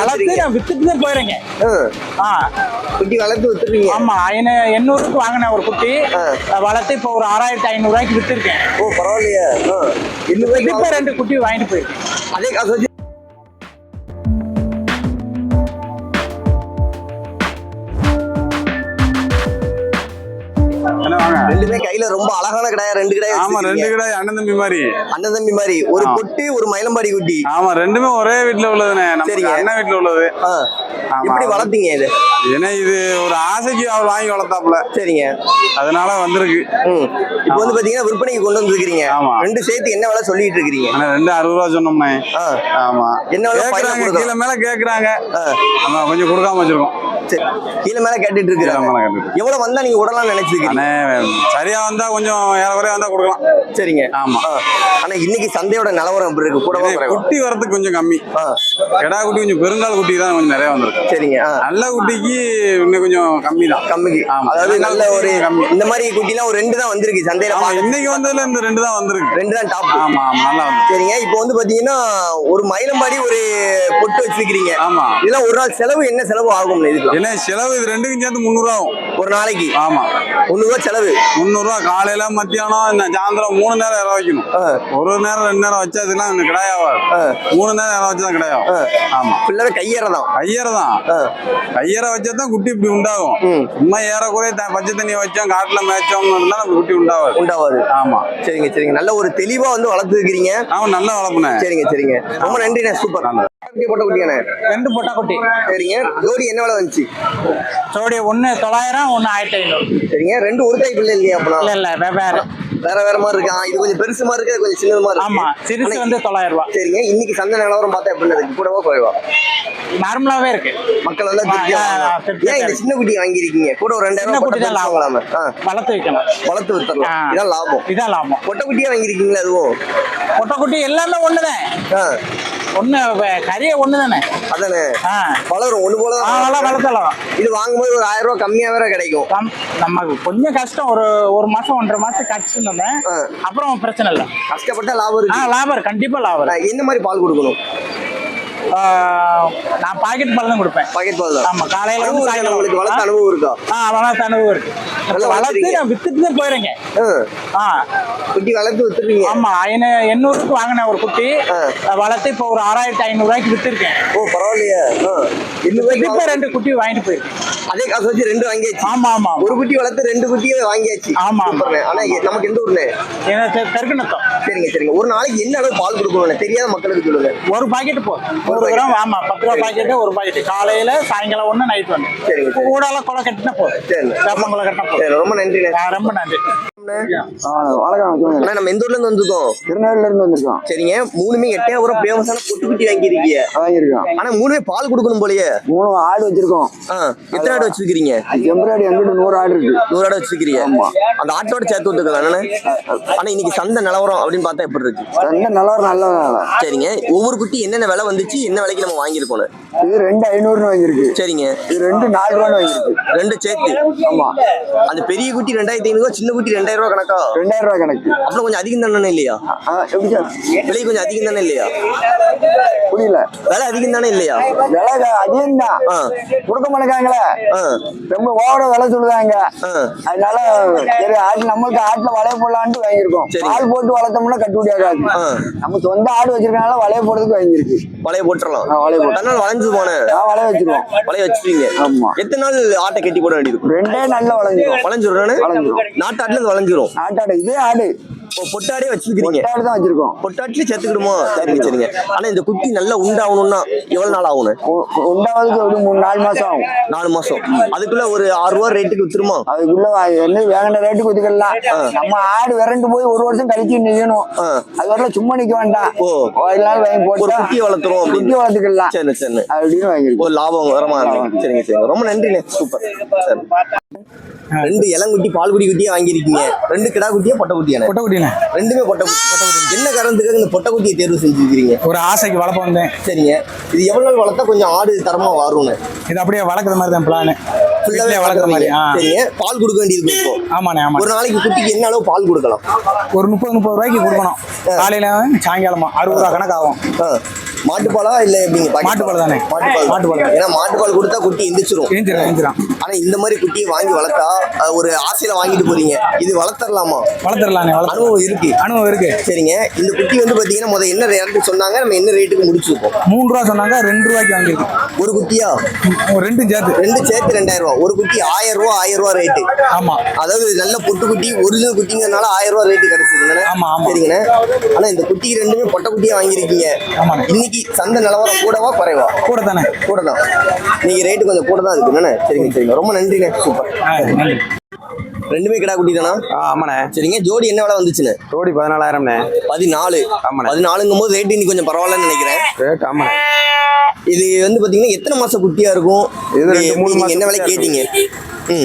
வளர்த்து நான் வித்துட்டு தான் போயிடுறேங்க ஆ. குட்டி வளர்த்து வித்துருவீங்க ஆமா ஐநூ எண்ணூறுக்கு வாங்கினேன் ஒரு குட்டி. வளர்த்து இப்போ ஒரு ஆறாயிரத்தி ஐநூறுரூவாய்க்கு வித்துருக்கேன். ஓ பரவாயில்லையே. ரூபாய்க்கு வாங்க- ரெண்டு குட்டி வாங்கிட்டு போயிருக்கேன் அதே காசு வச்சு என்ன வாங்க? ரெண்டுமே கையில ரொம்ப அழகான கடையா? ரெண்டு கடையா ஆமா ரெண்டு வச்சிருக்கீங்க. கடை அண்ணன் தம்பி மாதிரி. அண்ணன் தம்பி மாதிரி. ஒரு. குட்டி ஒரு மயிலம்பாடி குட்டி. ஆமா ரெண்டுமே ஒரே வீட்டுல உள்ளதுண்ணே. நம்ம சரிங்க. அண்ணன் வீட்டுல உள்ளது. எப்படி வளர்த்தீங்க இது? ஏன்னா இது ஒரு ஆசைக்கு அவர் வாங்கி வளர்த்தாப்புல. சரிங்க. அதனால வந்திருக்கு. இப்போ வந்து பாத்தீங்கன்னா விற்பனைக்கு கொண்டு வந்துருக்கீங்க ஆமா. ரெண்டு சேர்த்து என்ன விலை சொல்லிட்டு இருக்கிறீங்க? ஆனா ரெண்டு அறுபது ரூபா சொன்னோம்னே. ஆமா. என்ன கேக்குறாங்க? கீழே மேல கேக்குறாங்க. நம்ம கொஞ்சம் கொடுக்காம வச்சிருக்கோம். சரி. கீழே மேல கேட்டுட்டு இருக்கிறாங்க. எவ்வளவு வந்தா நீங்க உடலாம் நினைச்சிருக்கீங்க? சரியா வந்தா கொஞ்சம் ஏறக்குறையா வந்தா கொடுக்கலாம் சரிங்க ஆமா. ஆனா இன்னைக்கு சந்தையோட நிலவரம் எப்படி இருக்கு குறைவா? குட்டி வரதுக்கு கொஞ்சம் கம்மி. கிடா குட்டி கொஞ்சம் பெருங்கால் குட்டி தான் கொஞ்சம் நிறைய வந்திருக்கு. சரிங்க. நல்ல குட்டிக்கு இன்னும் கொஞ்சம் கம்மி தான். கம்மிக்கு. ஆமா. அதாவது நல்ல ஒரு. இந்த மாதிரி குட்டிலாம் ஒரு ரெண்டு தான் வந்திருக்கு சந்தையில. இன்னைக்கு வந்ததுல இந்த ரெண்டு தான் வந்திருக்கு. ரெண்டு தான் டாப் ஆமா ஆமா நல்லா சரிங்க இப்போ வந்து பாத்தீங்கன்னா ஒரு மயிலம்பாடி ஒரு பொட்டு வச்சிருக்கீங்க ஆமா. இதெல்லாம் ஒரு நாள் செலவு என்ன செலவு ஆகும் இதுக்கு? ஏன்னா செலவு இது ரெண்டுக்கும் சேர்த்து முந்நூறுவா ஆகும். ஒரு நாளைக்கு? ஆமா. முந்நூறுவா செலவு? முந்நூறுவா காலையில மத்தியானம் இந்த சாயந்தரம் மூணு நேரம் இற வைக்கணும். ஒரு நேரம் ரெண்டு நேரம் வச்சா இதெல்லாம் ஆ. மூணு நேரம் இற வச்சா தான் கிடையாது ஆமா. ஃபுல்லாவே கையேறதான். கையற தான் ஆ. கையற வச்சா தான் குட்டி இப்படி உண்டாகும். ம். சும்மா ஏறக்குறைய த- பச்சை தண்ணியை வச்சோம் காட்டுல நம்ம குட்டி உண்டாவாது. உண்டாவாது. ஆமா. சரிங்க சரிங்க. நல்ல ஒரு தெளிவா வந்து வளர்த்துருக்கிறீங்க. அவன் நல்லா வளர்ப்புனேன் சரிங்க சரிங்க. ரொம்ப நன்றிண்ணே. சூப்பர். குட்டி போட்ட குட்டியாண்ணே. ரெண்டு பொட்டை குட்டி. சரிங்க. ஜோடி என்ன விலை வந்துச்சு? ஜோடி ஒன்று தொள்ளாயிரம் ஒன்று ஆயிரத்தி ஐநூறு. சரிங்க. ரெண்டு ஒரு கை பிள்ளை இல்லையா அப்பனா? இல்லை இல்லை வெவ்வேறு வேற. வேற மாதிரி இருக்கா? இது கொஞ்சம் பெருசு மாதிரி இருக்கு? கொஞ்சம் சின்னது மாதிரி இருக்கு? ஆமா. சிறுசு வந்து தொள்ளாயிரம் ரூபாய். சரிங்க. இன்னைக்கு சந்தை நிலவரம் பார்த்தா எப்படி இருக்கு? கூடவா குறைவா? நார்மலாவே இருக்கு. மக்கள் வந்து. திருப்தியா ஏன் இந்த. சின்ன குட்டி வாங்கியிருக்கீங்க? கூட ஒரு ரெண்டாயிரம் குட்டி தான் ஆ, வளர்த்து வைக்கணும். வளர்த்து வித்துறலாம். இதான் லாபம். இதான் லாபம். பொட்டை குட்டியா வாங்கியிருக்கீங்களா அதுவும் பொட்டை குட்டி எல்லாமே ஒன்று தான் ஆ, ஒன்று கறியை ஒன்று தானே அதானே வளரும் ஒண்ணு போல அதெல்லாம். வளர்த்தலாம் இது வாங்கும்போது ஒரு ஆயிரம் ரூபாய் கம்மியா வேற கிடைக்கும். கம்- நமக்கு கொஞ்சம் கஷ்டம். ஒரு ஒரு மாசம் ஒன்றரை மாசம் கஷ்டம் ஆ. அப்புறம் பிரச்சனை இல்லை. கஷ்டப்பட்டா லாபம் இருக்கு. லாபம் கண்டிப்பா லாபம் என்ன மாதிரி பால் கொடுக்கணும்? நான் பாக்கெட் பால் தான் கொடுப்பேன். பாக்கெட் பால் தான். ஆமா காலையில வந்து? சாயங்காலம் உங்களுக்கு வளர்த்த அனுபவம் இருக்கா? ஆ வளர்த்த அனுபவம் இருக்கு. வளர்த்து. நான் வித்துட்டு தான் போயிடுறேங்க ஆ, குட்டி வளர்த்து வித்துருவீங்க ஆமா ஐநூ எண்ணூறுக்கு வாங்கினேன் ஒரு குட்டி. வளர்த்து இப்போ ஒரு ஆறாயிரத்தி ஐநூறுரூவாய்க்கு வித்துருக்கேன். ஓ பரவாயில்லையே. ரூபாய்க்கு இப்போ ரெண்டு குட்டி வாங்கிட்டு போயிருக்கேன். அதே காசு வச்சு ரெண்டு வாங்கியாச்சு. ஆமா ஆமா ஒரு குட்டி வளர்த்து ரெண்டு குட்டியை வாங்கியாச்சு. ஆமா, ஆமா. ஆனா நமக்கு எந்த எனக்கு தெற்குநத்தம் சரிங்க சரிங்க. ஒரு நாளைக்கு என்ன அளவு பால் கொடுக்கணும் தெரியாத மக்களுக்கு சொல்லுங்க. ஒரு பாக்கெட் போ ஒரு கிராம் ஆமா பத்து ரூபா பாக்கெட் ஒரு பாக்கெட் காலையில சாயங்காலம் ஒண்ணு நைட் ஒண்ணு. சரிங்க, சரி. கூடால கொலை கட்டினா போதும். சரிண்ணே. வேப்பங்குளம் கட்டினா போதும். ரொம்ப நன்றிண்ணே. ஆ, ரொம்ப நன்றி. வணக்கம் அண்ணா நம்ம எந்த ஊர்ல இருந்து வந்திருக்கோம்? திருநெல்வேலில இருந்து வந்திருக்கோம். சரிங்க. மூணுமே எட்டையாபுரம் ஃபேமஸான பொட்டு குட்டி வாங்கியிருக்கீங்க. வாங்கியிருக்கோம். ஆனா மூணுமே பால் கொடுக்கணும் போலயே. மூணு ஆடு வச்சிருக்கோம். எத்தனை ஆடு வச்சிருக்கீங்க டெம்பரரி எங்கிட்ட நூறு ஆடு இருக்கு. நூறு ஆடு வச்சிருக்கீங்க ஆமா. அந்த ஆட்டோட சேர்த்து விட்டுக்கலாம் ஆனா இன்னைக்கு சந்தை நிலவரம் அப்படின்னு பார்த்தா எப்படி இருக்கு? நல்ல ஒரு நல்ல சரிங்க. ஒவ்வொரு குட்டி என்னென்ன விலை வந்துச்சு? என்ன விலைக்கு நம்ம வாங்கியிருக்கோம் இது ரெண்டு ஐநூறுன்னு வாங்கியிருக்கு. சரிங்க. இது ரெண்டு நாலு ரூபான்னு வாங்கியிருக்கு. ரெண்டு சேர்த்து. ஆமா. அந்த பெரிய குட்டி ரெண்டாயிரத்தி ஐநூறு சின்ன குட்டி ரெண்டாயிரம் ரூபாய் கணக்கா? ரெண்டாயிரம் ரூபாய் கணக்கு. அப்புறம் கொஞ்சம் அதிகம் தானே இல்லையா? எப்படி விலை கொஞ்சம் அதிகம் தானே இல்லையா? புரியல. விலை அதிகம் தானே இல்லையா? விலை அதிகம் தான். கொடுக்க மாட்டேங்காங்களே ஆ. ரொம்ப ஓவர விலை சொல்லுதாங்க. அதனால சரி ஆட்டு நம்மளுக்கு ஆட்டுல வளைய போடலான்ட்டு வாங்கியிருக்கோம். பால் போட்டு வளர்த்தோம்னா கட்டுப்படி ஆகாது. நம்ம சொந்த ஆடு வச்சிருக்கனால வளைய போடுறதுக்கு வாங்கியிருக்கு. வலைய போட்டுறலாம். வளைய போட்டு. வளைஞ்சு போனேன். நான் வளைய வச்சிருவோம். வலைய வச்சுப்பீங்க ஆமா. எத்தனை நாள் ஆட்டை கட்டி போட வேண்டியது? ரெண்டே நல்ல வளைஞ்சிரும். வளைஞ்சிரும். நாட்டாட்டுல இருந்து வளைஞ்சிரும் ஆட்டாடு இதே ஆடு. பொட்டாடே வச்சிருக்கீங்க ஆடு தான் வச்சிருக்கோம். பொட்டாட்டுல சேர்த்துக்கிடுமா? சரிங்க சரிங்க. ஆனா இந்த குட்டி நல்லா உண்டாகணும்னா எவ்வளவு நாள் ஆகணும்? உ- உண்டாவதுக்கு ஒரு மூணு நாலு மாசம் ஆகும். நாலு மாசம். அதுக்குள்ள ஒரு ஆறு ரூபா ரேட்டுக்கு வித்துருமா? அதுக்குள்ள என்ன வேங்கின ரேட்டுக்கு ஒதுக்கலாம் நம்ம ஆடு விரண்டு போய் ஒரு வருஷம் கழிச்சு நிக்கணும். அது வரல சும்மா நிக்க வேண்டாம். ஓ. ஒரு நாள் வாங்கி போட்டு குட்டியை வளர்த்துறோம் குட்டி வளர்த்துக்கலாம். சரி சரி. அப்படின்னு வாங்கிருக்கோம் ஒரு லாபம் வரமா இருக்கு சரிங்க சரிங்க. ரொம்ப நன்றிண்ணே. சூப்பர். சரி. ரெண்டு இளங்குட்டி பால் குடி குட்டியே வாங்கியிருக்கீங்க. ரெண்டு கிடா குட்டியே பொட்டை குட்டியானே பொட்டை குட்டிண்ணே ரெண்டுமே பொட்டை குட்டி பொட்டை குட்டி. என்ன காரணத்துக்காக இந்த பொட்டை குட்டியை தேர்வு செஞ்சிருக்கீங்க ஒரு ஆசைக்கு வளர்ப்ப வந்தேன் சரிங்க. இது எவ்வளவு நாள் வளர்த்தா கொஞ்சம் ஆடு தரமா வரும்னு இது அப்படியே வளர்க்குற மாதிரி தான் பிளான் ஃபுல்லாவே வளர்க்குற மாதிரி சரிங்க. பால் கொடுக்க வேண்டியது இருக்கும் ஆமாண்ணே ஆமா ஒரு நாளைக்கு குட்டிக்கு என்ன அளவு பால் கொடுக்கலாம்? ஒரு முப்பது முப்பது ரூபாய்க்கு கொடுக்கணும். காலையில சாயங்காலமா அறுபது ரூபா கணக்கு ஆகும் ஆ. மாட்டுப்பாலா இல்ல எப்படிங்க? மாட்டுப்பால் தானே. மாட்டுப்பால். ஏன்னா மாட்டுப்பால் கொடுத்தா குட்டி எந்திரிச்சிரும். ஏஞ்சிரும் ஆனா இந்த மாதிரி குட்டியை வாங்கி வளர்த்தா ஒரு ஆசையில வாங்கிட்டு போறீங்க. இது வளர்த்தரலாமா? வளர்த்துடலாண்ணே வளர்த்து அனுபவம் இருக்கு. அனுபவம் இருக்கு. சரிங்க. இந்த குட்டி வந்து பாத்தீங்கன்னா முத என்ன ரேட்டு சொன்னாங்க நம்ம என்ன ரேட்டுக்கு முடிச்சிருக்கோம்? மூணு ரூபா சொன்னாங்க ரெண்டு ரூபாய்க்கு வாங்கியிருக்கு ஒரு குட்டியா? ஒரு ரெண்டும் சேர்த்து. ரெண்டு சேர்த்து ரெண்டாயிரம் ரூபா. ஒரு குட்டி ஆயிரம் ரூபா ஆயிரம் ரூபா ரேட்டு ஆமா. அதாவது நல்ல பொட்டு குட்டி ஒரிஜினல் குட்டிங்கிறதுனால ஆயிரம் ரூபா ரேட்டு கிடைச்சிருக்குண்ணே ஆமா, ஆமா. சரிங்கண்ணே. ஆனா இந்த குட்டி ரெண்டுமே பொட்டை குட்டியா வாங்கியிருக்கீங்க. ஆமாண்ணே. இன்னைக்கு சந்தை நிலவரம் கூடவா குறைவா? கூட தானே கூட தான் நீங்க ரேட்டு கொஞ்சம் கூட தான் இருக்குண்ணே சரிங்க சரிங்க. ரொம்ப நன்றிண்ணே. சூப்பர். ரெண்டுமே கிடா குட்டி தானா ஆமாண்ணே. சரிங்க. ஜோடி என்ன விலை வந்துச்சுண்ணே? ஜோடி பதினாலாயிரம்ண்ணே. பதினாலு. ஆமாண்ணே. பதினாலுங்கும் போது ரேட்டு இன்னைக்கு கொஞ்சம் பரவாயில்லன்னு நினைக்கிறேன். ரேட் ஆமாண்ணே. இது வந்து பாத்தீங்கன்னா எத்தனை மாசம் குட்டியா இருக்கும்? இது ரெண்டு, மூணு என்ன விலை கேட்டீங்க?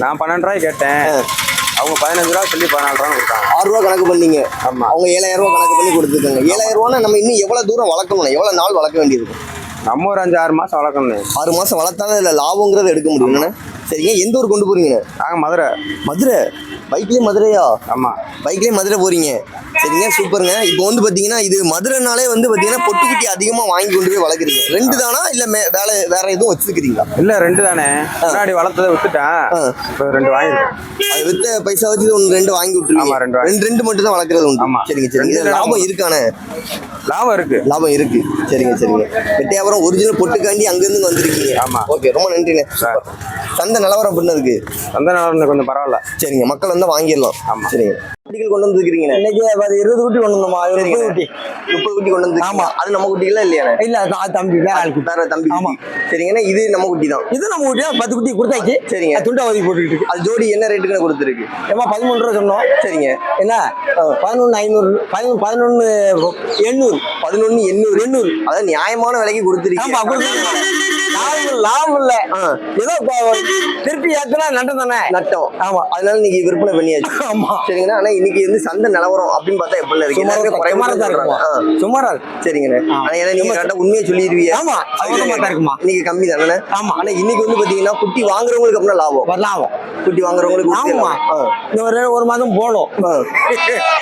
நான் பன்னெண்டு ரூபாய் கேட்டேன். அவங்க பதினஞ்சு ரூபா சொல்லி பதினாலு ரூபா கொடுத்தாங்க. ஆறு ரூபா கணக்கு பண்ணீங்க. ஆமா. அவங்க ஏழாயிரம் ரூபா கணக்கு பண்ணி கொடுத்துருக்காங்க. ஏழாயிரம் ரூபானா நம்ம இன்னும் எவ்வளவு தூரம் வளர்க்கணும்? எவ்வளவு நாள் வளர்க்க வேண்டியிருக்கும்? நம்ம ஒரு அஞ்சு ஆறு மாசம் வளர்க்கணுண்ணே ஆறு மாசம் வளர்த்தாதான் இதுல லாபங்கிறத எடுக்க முடியும். என்னண்ணே சரிங்க எந்த ஊர் கொண்டு போறீங்க? நாங்கள் மதுரை. மதுரை? பைக்லயே மதுரையா? ஆமா. பைக்லயே மதுரை போறீங்க. சரிங்க சூப்பருங்க. இப்போ வந்து பாத்தீங்கன்னா இது மதுரைனாலே வந்து பாத்தீங்கன்னா பொட்டுக்குட்டி அதிகமா வாங்கி கொண்டு போய் வளர்க்குறீங்க. ரெண்டு தானா? இல்ல மே- வேலை வேற எதுவும் வச்சிருக்கீங்களா இல்ல ரெண்டு தானே. முன்னாடி வளர்த்ததை வித்துட்டேன். ஆ. இப்போ ரெண்டு வாங்கிருக்கேன் அது வித்த பைசா வச்சு ஒன்று ரெண்டு வாங்கி விட்டுருவீங்க ஆமா, ரெண்டு. ரெண்டு மட்டும் தான் வளர்க்குறது உண்டு. ஆமா. சரிங்க சரிங்க. இதுல லாபம். இருக்கானே? லாபம் இருக்கு. லாபம் இருக்கு. சரிங்க சரிங்க. வெட்டையாபுரம் ஒரிஜினல் பொட்டுக்காண்டி அங்கிருந்து வந்திருக்கீங்க. ஆமா. ஓகே ரொம்ப நன்றிண்ணே. சார். சந்தை நிலவரம் பண்ணதுக்கு அந்த நாள் கொஞ்சம் பரவாயில்ல. சரிங்க மக்கள் வந்தா வாங்கிடலாம். ஆமா. சரிங்க. குட்டிகள் கொண்டு வந்துருக்கீங்க இன்னைக்கு அது இருபது குட்டி கொண்டு வந்தோமா? முப்பது குட்டி. முப்பது குட்டி கொண்டு வந்து ஆமா. அது நம்ம குட்டிகளா இல்லையா இல்ல அது தம்பி வேற ஆள் குட்டி. வேற தம்பி ஆமா. குட்டி. சரிங்கண்ணா இது நம்ம குட்டி தான். இது நம்ம குட்டியா? பத்து குட்டி கொடுத்தாச்சு. சரிங்க. துண்டா ஒதுக்கி போட்டுக்கிட்டு இருக்கு. அது ஜோடி என்ன ரேட்டுக்கு கொடுத்துருக்கு? ஏமா பதிமூணு ரூபா சொன்னோம். சரிங்க. என்ன? பதினொன்று ஐநூறு பதினொன்று பதினொன்று எண்ணூறு. பதினொன்னு எண்ணூறு. எண்ணூறு. அதாவது நியாயமான விலைக்கு ஆமா கொடுத்துருக்கீங்க. லாபம் லாபம் இல்ல. ஏதோ திருப்பி ஏத்துனா நட்டம் தானே? நட்டம். ஆமா. அதனால நீங்க விற்பனை பண்ணியாச்சு. ஆமா. சரிங்கண்ணா ஆனா இன்னைக்கு வந்து சந்தை நிலவரம் அப்படின்னு பார்த்தா எப்படி இருக்கு? எல்லாருமே குறைவாக தான் இருக்குமா. சுமாரா. சரிங்கண்ணே. ஆனா ஏன்னா நீங்க கரெக்டா உண்மையை சொல்லிடுவீங்க. ஆமா, சம்மந்தமா தான் இருக்குமா. இன்னைக்கு கம்மி தானே ஆமா. ஆனா இன்னைக்கு வந்து பாத்தீங்கன்னா குட்டி வாங்குறவங்களுக்கு அப்படின்னா லாபம். லாபம் குட்டி வாங்குறவங்களுக்கு குட்டி ஆமா. இன்னும் ஒரு ஒரு மாதம் போகணும்.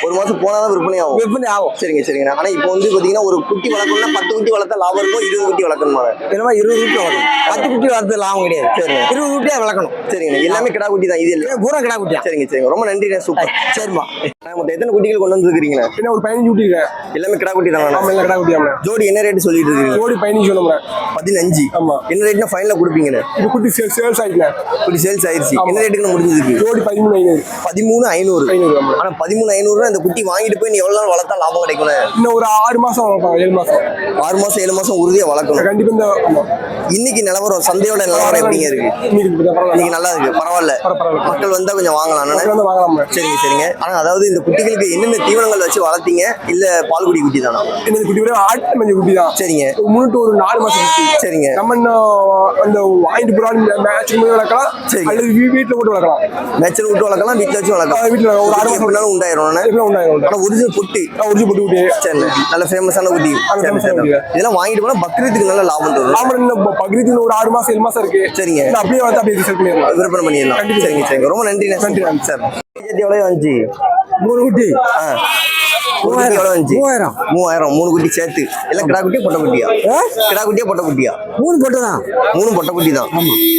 ஒரு மாசம் போனாதான் விற்பனை ஆகும். விற்பனை ஆகும். சரிங்க சரிங்கண்ணா ஆனா இப்போ வந்து பாத்தீங்கன்னா ஒரு குட்டி வளர்க்கணும்னா பத்து குட்டி வளர்த்தா லாபம் இருக்கும் இருபது குட்டி வளர்க்கணுமா? என்னமா இருபது குட்டி வளர்க்கணும். பத்து குட்டி வளர்த்து லாபம் கிடையாது. சரி. இருபது குட்டியா வளர்க்கணும். சரிங்கண்ணா எல்லாமே கிடா குட்டி தான். இது இல்லை பூரா கிடா குட்டியா? சரிங்க சரிங்க. ரொம்ப நன்றிண்ணே சூப்பர். சரிம்மா. நான் மொத்தம் எத்தனை குட்டிகள் கொண்டு வந்துருக்கீங்களா என்ன ஒரு பதினஞ்சு குட்டி இருக்கேன் எல்லாமே கிடா குட்டி ஆமா தான் இல்லை கடை குட்டி ஆமா. ஜோடி என்ன ரேட் சொல்லிட்டு இருக்கீங்க? ஜோடி பதினஞ்சு சொன்னோம்ல பதினஞ்சு. ஆமா. என்ன ரேட்னா ஃபைனல் கொடுப்பீங்கண்ணே? இது குட்டி சேல் சேல்ஸ் ஆயிட்டேன் இப்படி சேல்ஸ் ஆயிருச்சு ஆமா. என்ன ரேட்டுக்கு முடிஞ்சிருக்கு ஜோடி பதிமூணு ஐநூறு. பதிமூணு ஐநூறு. ஐநூறு ஆனா பதிமூணு ஐநூறுனா இந்த குட்டி வாங்கிட்டு போய் நீ எவ்வளவு நாள் வளர்த்தா லாபம் கிடைக்கும் இன்னும் ஒரு ஆறு மாசம் வளர்ப்பாங்க ஏழு மாசம். ஆறு மாசம் ஏழு மாசம் உறுதியா வளர்க்கணும். கண்டிப்பா இந்த. இன்னைக்கு நிலவரம் சந்தையோட நிலவரம் எப்படிங்க இருக்கு? இன்னைக்கு நல்லா இருக்கு. பரவாயில்ல. மக்கள் வந்தா கொஞ்சம் வாங்கலாம் சரிங்க சரிங்க. ஆனா அதாவது இந்த குட்டிகளுக்கு என்னென்ன தீவனங்கள் வச்சு வளர்த்தீங்க? இல்ல பால்குடி குட்டி தானா? இந்த குட்டி கூட ஆட்டு மஞ்சள் குட்டி தான். சரிங்க. to ஒரு நாலு மாசம் குட்டி சரிங்க. நம்ம அந்த வாங்கிட்டு போறாலும் மேட்ச் வளர்க்கலாம். சரி. அல்லது வீ- வீட்டுல போட்டு வளர்க்கலாம். மேட்சல் விட்டு வளர்க்கலாம் வீட்டுல வச்சு வளர்க்கலாம். வீட்டுல ஒரு ஆறு மாசம் எப்படினாலும் உண்டாயிரும். உண்டாயிரும். ஆனா ஒரிஜினல் குட்டி. உறுதி போட்டு குட்டி சரி நல்ல ஃபேமஸான குட்டி. இதெல்லாம் வாங்கிட்டு போனா பக்ரீத்துக்கு நல்ல லாபம் தரும். ஆமா இன்னும் பக்ரீத் ஒரு ஆறு மாசம் ஏழு மாசம் இருக்கு. சரிங்க. அப்படியே வந்து அப்படியே ரிசல்ட் பண்ணிடலாம். விற்பனை பண்ணிடலாம். சரிங்க சரிங்க. ரொம்ப நன்றி நன்றி. சார். எவ்வளவு வந்துச்சு மூணு குட்டி. ஆ. குட்டி எவ்வளவு வந்துச்சு மூவாயிரம். மூவாயிரம் மூணு குட்டி சேர்த்து. எல்லாம் கிடா குட்டியா பொட்டை குட்டியா? கிடா குட்டியா பொட்டை குட்டியா? மூணு போட்டு தான். மூணு பொட்டை குட்டி தான்.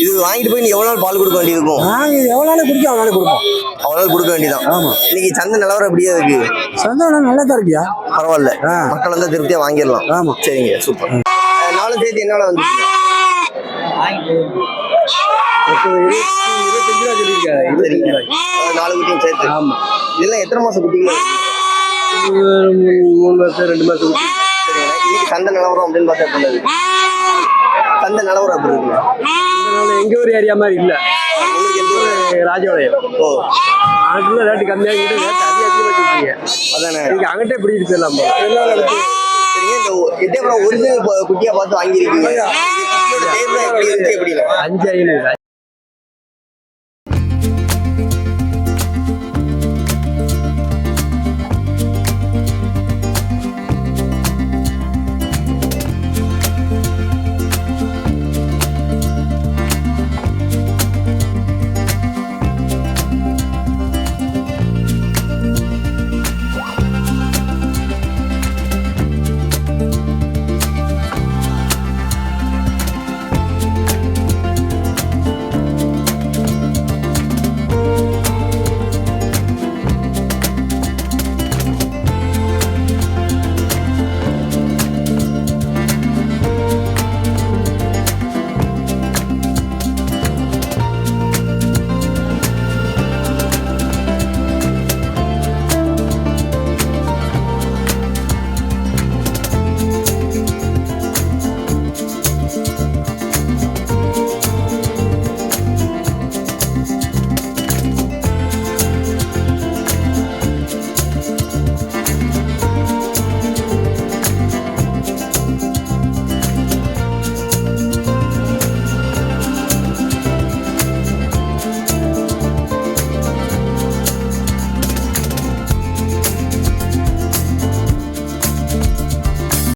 இது வாங்கிட்டு போய் நீ எவ்வளவு நாள் பால் கொடுக்க வேண்டியிருக்கும்? நாங்கள் எவ்வளோ நாள் குடிக்கும் அவ்வளோ நாள் கொடுப்போம். அவ்வளவு நாள் கொடுக்க வேண்டியதான் இன்னைக்கு சந்தை நிலவரம் எப்படியா இருக்கு? சந்தோஷம் நல்லா தான் இருக்கியா? பரவாயில்ல. மக்கள் வந்து திருப்தியா வாங்கிடலாம். ஆமா. சரிங்க சூப்பர் நாலு சேர்த்து என்னால வந்துச்சு? நாலு குட்டியும் சேர்த்து. ஆமா. இதெல்லாம் எத்தனை மாசம் குட்டிகள் மூணு மாதம் ரெண்டு மாதம் சரிங்க இன்னைக்கு சந்தை நிலவரம் அப்படின்னு பார்த்தா இருக்கு? சந்தை நிலவரம் எப்படி இருக்குங்க எங்க ஒரு ஏரியா மாதிரி இல்ல. ஊரு? ராஜபாளையம் ஓ. ஆட்டுல ரேட்டு கம்மியாக ரேட்டு அதிக அதிகமாக அதானே. அங்கிட்டே பிடிச்சிட்டு போயிடலாம் இந்த எட்டயபுரம் ஒரிஜினல் குட்டியா பார்த்து வாங்கியிருக்கீங்க. இது அஞ்சு ஐநூறு